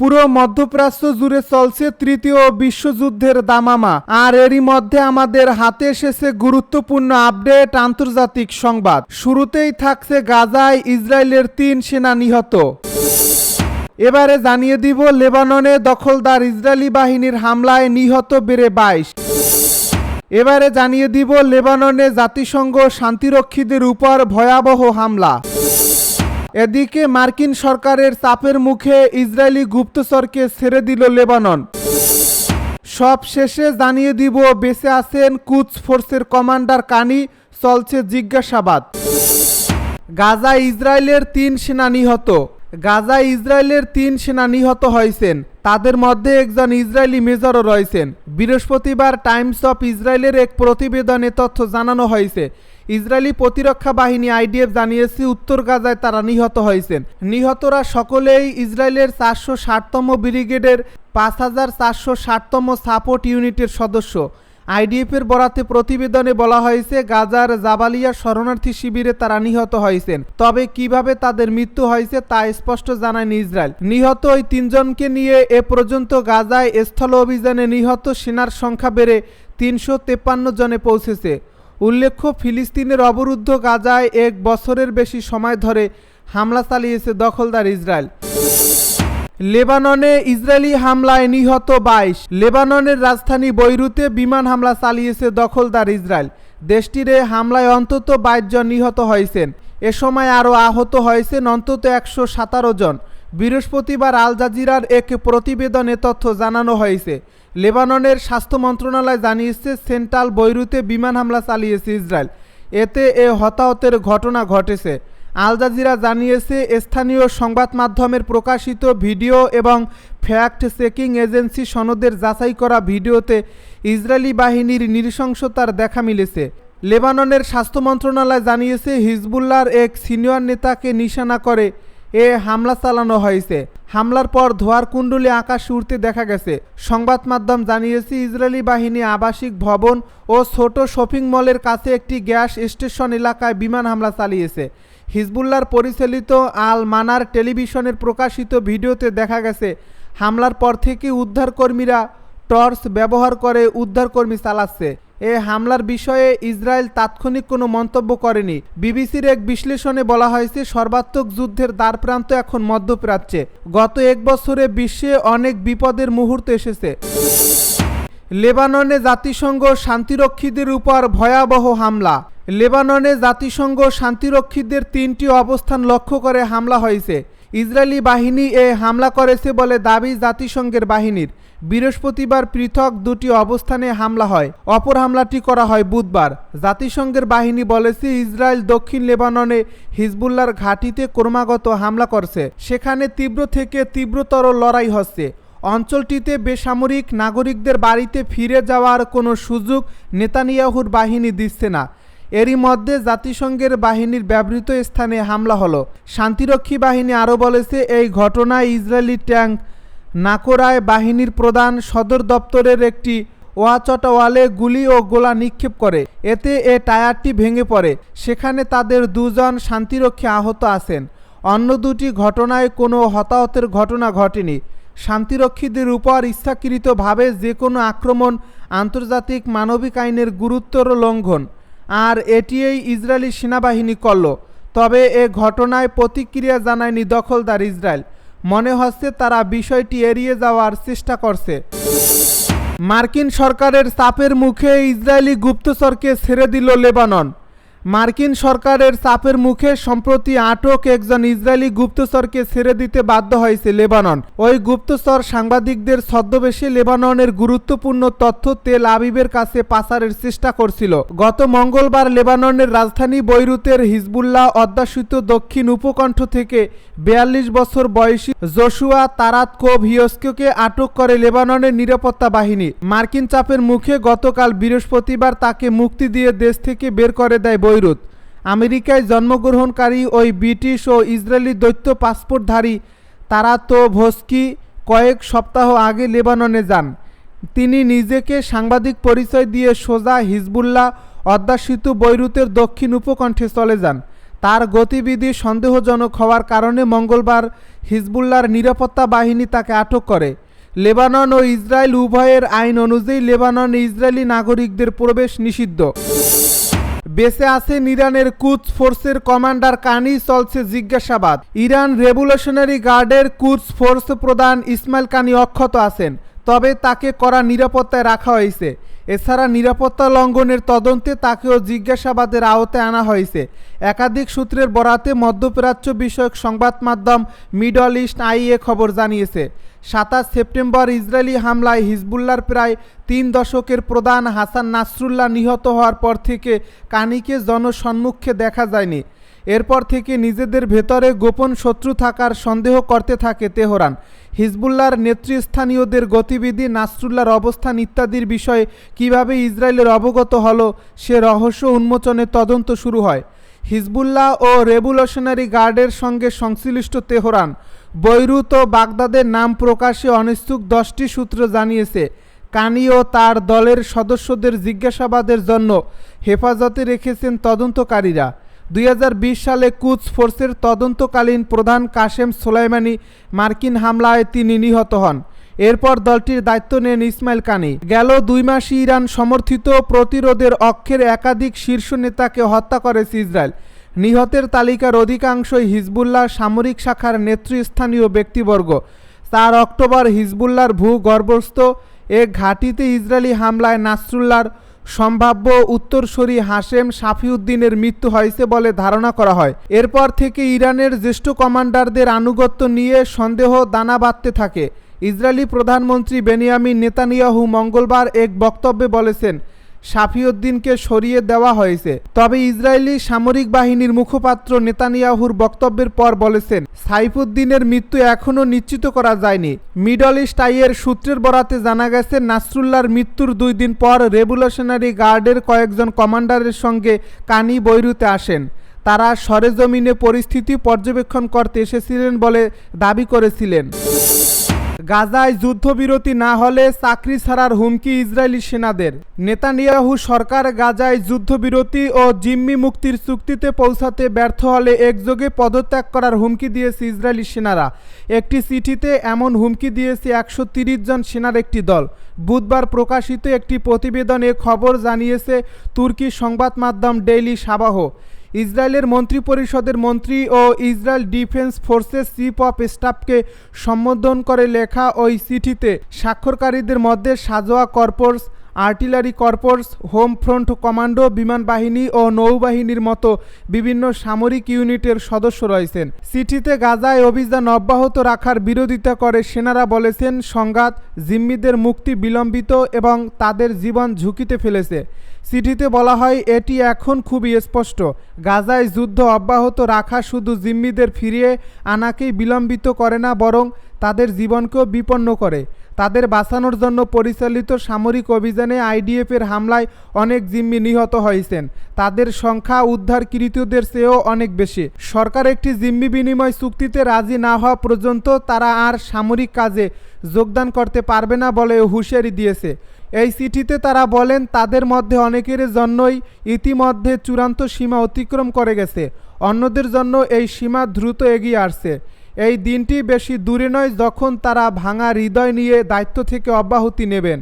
পুরো মধ্যপ্রাচ্য জুড়ে চলছে তৃতীয় বিশ্বযুদ্ধের দামামা। আর এরই মধ্যে আমাদের হাতে এসেছে গুরুত্বপূর্ণ আপডেট আন্তর্জাতিক সংবাদ। শুরুতেই থাকছে গাজায় ইসরায়েলের তিন সেনা নিহত। এবারে জানিয়ে দিব, লেবাননে দখলদার ইসরায়েলি বাহিনীর হামলায় নিহত বেড়ে বাইশ। এবারে জানিয়ে দিব, লেবাননে জাতিসংঘ শান্তিরক্ষীদের উপর ভয়াবহ হামলা। এদিকে মার্কিন সরকারের চাপের মুখে ইসরায়েলি গুপ্তচরকে ছেড়ে দিল লেবানন। সব শেষে জানিয়ে দিব, বেঁচে আছেন কুচ ফোর্সের কমান্ডার কানি, চলছে জিজ্ঞাসাবাদ। গাজা ইসরায়েলের তিন সেনা নিহত। গাজা ইসরায়েলের তিন সেনা নিহত হয়েছেন। তাদের মধ্যে একজন ইসরায়েলি মেজরও রয়েছেন। বৃহস্পতিবার টাইমস অফ ইসরায়েলের এক প্রতিবেদনে তথ্য জানানো হয়েছে। ইসরায়েলি প্রতিরক্ষা বাহিনী আইডিএফ জানিয়েছে উত্তর গাজায় তারা নিহত হয়েছেন। নিহতরা সকলেই ইসরায়েলের চারশো ষাটতম ব্রিগেডের পাঁচ হাজার চারশো ষাটতম সাপোর্ট ইউনিটের সদস্য। আইডিএফের বরাতে প্রতিবেদনে বলা হয়েছে, গাজার জাবালিয়া শরণার্থী শিবিরে তারা নিহত হয়েছেন। তবে কীভাবে তাদের মৃত্যু হয়েছে তা স্পষ্ট জানায়নি ইসরায়েল। নিহত ওই তিনজনকে নিয়ে এ পর্যন্ত গাজায় স্থল অভিযানে নিহত সেনার সংখ্যা বেড়ে তিনশো জনে পৌঁছেছে। উল্লেখ্য, ফিলিস্তিনের অবরুদ্ধ গাজায় এক বছরের বেশি সময় ধরে হামলা চালিয়েছে দখলদার ইসরায়েল। লেবাননে ইসরায়েলি হামলায় নিহত বাইশ। লেবাননের রাজধানী বৈরুতে বিমান হামলা চালিয়েছে দখলদার ইসরায়েল। দেশটির হামলায় অন্তত বাইশ জন নিহত হয়েছেন। এ সময় আরও আহত হয়েছেন অন্তত একশো সাতারো জন। বৃহস্পতিবার আল জাজিরার এক প্রতিবেদনে তথ্য জানানো হয়েছে। লেবাননের স্বাস্থ্য মন্ত্রণালয় জানিয়েছে, সেন্ট্রাল বৈরুতে বিমান হামলা চালিয়েছে ইসরায়েল। এতে এ হতাহতের ঘটনা ঘটেছে। আল জাজিরা জানিয়েছে, স্থানীয় সংবাদ মাধ্যমের প্রকাশিত ভিডিও এবং ফ্যাক্ট চেকিং এজেন্সি সনদের যাচাই করা ভিডিওতে ইসরায়েলি বাহিনীর নৃশংসতার দেখা মিলেছে। লেবাননের স্বাস্থ্য মন্ত্রণালয় জানিয়েছে হিজবুল্লার এক সিনিয়র নেতাকে নিশানা করে এ হামলা চালানো হয়েছে। হামলার পর ধোয়ার কুণ্ডলি আকাশ উড়তে দেখা গেছে। সংবাদ মাধ্যম জানিয়েছে, ইসরায়েলি বাহিনী আবাসিক ভবন ও ছোট শপিং মলের কাছে একটি গ্যাস স্টেশন এলাকায় বিমান হামলা চালিয়েছে। হিজবুল্লার পরিচালিত আল মানার টেলিভিশনের প্রকাশিত ভিডিওতে দেখা গেছে, হামলার পর থেকে উদ্ধারকর্মীরা টর্চ ব্যবহার করে উদ্ধারকর্মী চালাচ্ছে। এ হামলার বিষয়ে ইসরায়েল তাৎক্ষণিক কোনো মন্তব্য করেনি। বিবিসির এক বিশ্লেষণে বলা হয়েছে, সর্বাত্মক যুদ্ধের দ্বারপ্রান্ত এখন মধ্যপ্রাচ্যে। গত এক বছরে বিশ্বে অনেক বিপদের মুহূর্ত এসেছে। লেবাননে জাতিসংঘ শান্তিরক্ষীদের উপর ভয়াবহ হামলা। লেবাননে জাতিসংঘ শান্তিরক্ষীদের তিনটি অবস্থান লক্ষ্য করে হামলা হয়েছে। ইসরায়েলি বাহিনী এ হামলা করেছে বলে দাবি জাতিসংঘের বাহিনীর। বৃহস্পতিবার পৃথক দুটি অবস্থানে হামলা হয়। অপর হামলাটি করা হয় বুধবার। জাতিসংঘের বাহিনী বলেছে, ইসরায়েল দক্ষিণ লেবাননে হিজবুল্লার ঘাঁটিতে ক্রমাগত হামলা করছে। সেখানে তীব্র থেকে তীব্রতর লড়াই হচ্ছে। অঞ্চলটিতে বেসামরিক নাগরিকদের বাড়িতে ফিরে যাওয়ার কোনো সুযোগ নেতানিয়াহুর বাহিনী দিচ্ছে না। এরই মধ্যে জাতিসংঘের বাহিনীর ব্যবহৃত স্থানে হামলা হলো। শান্তিরক্ষী বাহিনী আরও বলেছে, এই ঘটনায় ইসরায়েলি ট্যাঙ্ক নাকোরায় বাহিনীর প্রধান সদর দপ্তরের একটি ওয়াচটা ওয়ালে গুলি ও গোলা নিক্ষেপ করে। এতে এ টায়ারটি ভেঙে পড়ে। সেখানে তাদের দুজন শান্তিরক্ষী আহত আছেন। অন্য দুটি ঘটনায় কোনো হতাহতের ঘটনা ঘটেনি। শান্তিরক্ষীদের উপর ইচ্ছাকৃতভাবে যে কোনো আক্রমণ আন্তর্জাতিক মানবিক আইনের গুরুত্বর লঙ্ঘন। আর এটি এই ইসরায়েলি সেনাবাহিনী করল। তবে এ ঘটনায় প্রতিক্রিয়া জানায়নি দখলদার ইসরায়েল। মনে হচ্ছে তারা বিষয়টি এড়িয়ে যাওয়ার চেষ্টা করছে। মার্কিন সরকারের চাপের মুখে ইসরায়েলি গুপ্তচরকে ছেড়ে দিল লেবানন। মার্কিন সরকারের চাপের মুখে সম্প্রতি আটক একজন ইসরায়েলি গুপ্তচরকে ছেড়ে দিতে বাধ্য হয়েছে লেবানন। ওই গুপ্তচর সাংবাদিকদের ছদ্মবেশে লেবাননের গুরুত্বপূর্ণ তথ্য তেল আবিবের কাছে পাচারের চেষ্টা করছিল। গত মঙ্গলবার লেবাননের রাজধানী বৈরুতের হিজবুল্লাহ অধ্যাসিত দক্ষিণ উপকণ্ঠ থেকে বিয়াল্লিশ বছর বয়সী জোশুয়া তারাত কোভিয়স্ককে আটক করে লেবাননের নিরাপত্তা বাহিনী। মার্কিন চাপের মুখে গতকাল বৃহস্পতিবার তাকে মুক্তি দিয়ে দেশ থেকে বের করে দেয় বৈরুত। আমেরিকায় জন্মগ্রহণকারী ওই ব্রিটিশ ও ইসরায়েলি দৈত্য পাসপোর্টধারী তারাতো ভস্কি কয়েক সপ্তাহ আগে লেবাননে যান। তিনি নিজেকে সাংবাদিক পরিচয় দিয়ে সোজা হিজবুল্লাহ অধ্যাসিত বৈরুতের দক্ষিণ উপকণ্ঠে চলে যান। তার গতিবিধি সন্দেহজনক হওয়ার কারণে মঙ্গলবার হিজবুল্লাহর নিরাপত্তা বাহিনী তাকে আটক করে। লেবানন ও ইসরায়েল উভয়ের আইন অনুযায়ী লেবাননে ইসরায়েলি নাগরিকদের প্রবেশ নিষিদ্ধ। বেঁচে আছেন ইরানের কুচ ফোর্সের কমান্ডার কানি চলছে জিজ্ঞাসাবাদ। ইরান রেভলিউশনারি গার্ডের কুচ ফোর্স প্রধান ইসমাইল কানি অক্ষত আছেন, তবে তাকে করা নিরাপত্তায় রাখা হয়েছে। এছাড়া নিরাপত্তা লঙ্ঘনের তদন্তে তাকেও জিজ্ঞাসাবাদের আওতায় আনা হয়েছে। একাধিক সূত্রের বরাতে মধ্যপ্রাচ্য বিষয়ক সংবাদ মাধ্যম মিডল ইস্ট আইএ খবর জানিয়েছে, সাতাশ সেপ্টেম্বর ইসরায়েলি হামলায় হিজবুল্লার প্রায় তিন দশকের প্রধান হাসান নাসরুল্লাহ নিহত হওয়ার পর থেকে কানিকে জনসম্মুখে দেখা যায়নি। এরপর থেকে নিজেদের ভেতরে গোপন শত্রু থাকার সন্দেহ করতে থাকে তেহরান। হিজবুল্লাহর নেতৃস্থানীয়দের গতিবিধি, নাসরুল্লাহর অবস্থান ইত্যাদির বিষয়ে কীভাবে ইসরায়েলের অবগত হলো, সে রহস্য উন্মোচনের তদন্ত শুরু হয়। হিজবুল্লাহ ও রেভুলেশনারি গার্ডের সঙ্গে সংশ্লিষ্ট তেহরান, বৈরুত ও বাগদাদের নাম প্রকাশে অনিচ্ছুক দশটি সূত্র জানিয়েছে। কানি ও তার দলের সদস্যদের জিজ্ঞাসাবাদের জন্য হেফাজতে রেখেছেন তদন্তকারীরা। দুই হাজার বিশ সালে কুচ ফোর্সের তদন্তকালীন প্রধান কাশেম সোলাইমানি মার্কিন হামলায় তিনি নিহত হন। এরপর দলটির দায়িত্ব নেন ইসমাইল কানি। গেল দুই মাসে ইরান সমর্থিত প্রতিরোধের অক্ষের একাধিক শীর্ষ নেতাকে হত্যা করেছে ইসরায়েল। নিহতের তালিকার অধিকাংশই হিজবুল্লাহ সামরিক শাখার নেতৃস্থানীয় ব্যক্তিবর্গ। চার অক্টোবর হিজবুল্লাহর ভূগর্ভস্থ এক ঘাঁটিতে ইসরায়েলি হামলায় নাসরুল্লাহর সম্ভাব্য উত্তরসূরি হাশেম সাফিউদ্দিনের মৃত্যু হয়েছে বলে ধারণা করা হয়। এরপর থেকে ইরানের জ্যেষ্ঠ কমান্ডারদের আনুগত্য নিয়ে সন্দেহ দানা বাঁধতে থাকে। ইসরায়েলি প্রধানমন্ত্রী বেনিয়ামিন নেতানিয়াহু মঙ্গলবার এক বক্তব্যে বলেছেন সাফিউদ্দিনকে সরিয়ে দেওয়া হয়েছে। তবে ইসরায়েলি সামরিক বাহিনীর মুখপাত্র নেতানিয়াহুর বক্তব্যের পর বলেছেন, সাইফুদ্দিনের মৃত্যু এখনও নিশ্চিত করা যায়নি। মিডল ইস্ট আইয়ের সূত্রের বরাতে জানা গেছে, নাসরুল্লাহর মৃত্যুর দুই দিন পর রেভুলেশনারি গার্ডের কয়েকজন কমান্ডারের সঙ্গে কানি বৈরুতে আসেন। তারা সরেজমিনে পরিস্থিতি পর্যবেক্ষণ করতে এসেছিলেন বলে দাবি করেছিলেন। গাজায় যুদ্ধবিরতি না হলে চাকরি ছাড়ার হুমকি ইসরায়েলি সেনাদের। নেতানিয়াহু সরকার গাজায় যুদ্ধবিরতি ও জিম্মি মুক্তির চুক্তিতে পৌঁছাতে ব্যর্থ হলে একযোগে পদত্যাগ করার হুমকি দিয়েছে ইসরায়েলি সেনারা। একটি চিঠিতে এমন হুমকি দিয়েছে একশো জন সেনার একটি দল। বুধবার প্রকাশিত একটি প্রতিবেদনে খবর জানিয়েছে তুর্কি সংবাদ মাধ্যম ডেইলি সাবাহ। ইসরায়েলের মন্ত্রিপরিষদের মন্ত্রী ও Israel defence forces chief of স্টাফকে সম্বোধন করে লেখা ওই চিঠিতে, স্বাক্ষরকারীদের মধ্যে সাজোয়া corps artillery corps home front commando, বিমান বাহিনী ও নৌবাহিনীর মতো বিভিন্ন সামরিক ইউনিটের সদস্য রয়েছেন। চিঠিতে গাজায় অভিযান অব্যাহত রাখার বিরোধিতা করে সেনারা বলেছেন, সংঘাত, জিম্মিদের মুক্তি বিলম্বিত এবং তাদের জীবন ঝুঁকিতে ফেলেছে। চিঠিতে বলা হয়, এটি এখন খুবই স্পষ্ট। গাজায় যুদ্ধ অব্যাহত রাখা শুধু জিম্মিদের ফিরিয়ে আনাকেই বিলম্বিত করে না, বরং তাদের জীবনকেও বিপন্ন করে। তাদের বাঁচানোর জন্য পরিচালিত সামরিক অভিযানে আইডিএফের হামলায় অনেক জিম্মি নিহত হয়েছেন। তাদের সংখ্যা উদ্ধারকৃতদের চেয়েও অনেক বেশি। সরকার একটি জিম্মি বিনিময় চুক্তিতে রাজি না হওয়া পর্যন্ত তারা আর সামরিক কাজে যোগদান করতে পারবে না বলে হুঁশিয়ারি দিয়েছে। এই চিঠিতে তারা বলেন, তাদের মধ্যে অনেকের জন্যই ইতিমধ্যে চূড়ান্ত সীমা অতিক্রম করে গেছে, অন্যদের জন্য এই সীমা দ্রুত এগিয়ে আসছে। এই দিনটি বেশি দূরে নয়, যখন তারা ভাঙা হৃদয় নিয়ে দায়িত্ব থেকে অব্যাহতি নেবেন।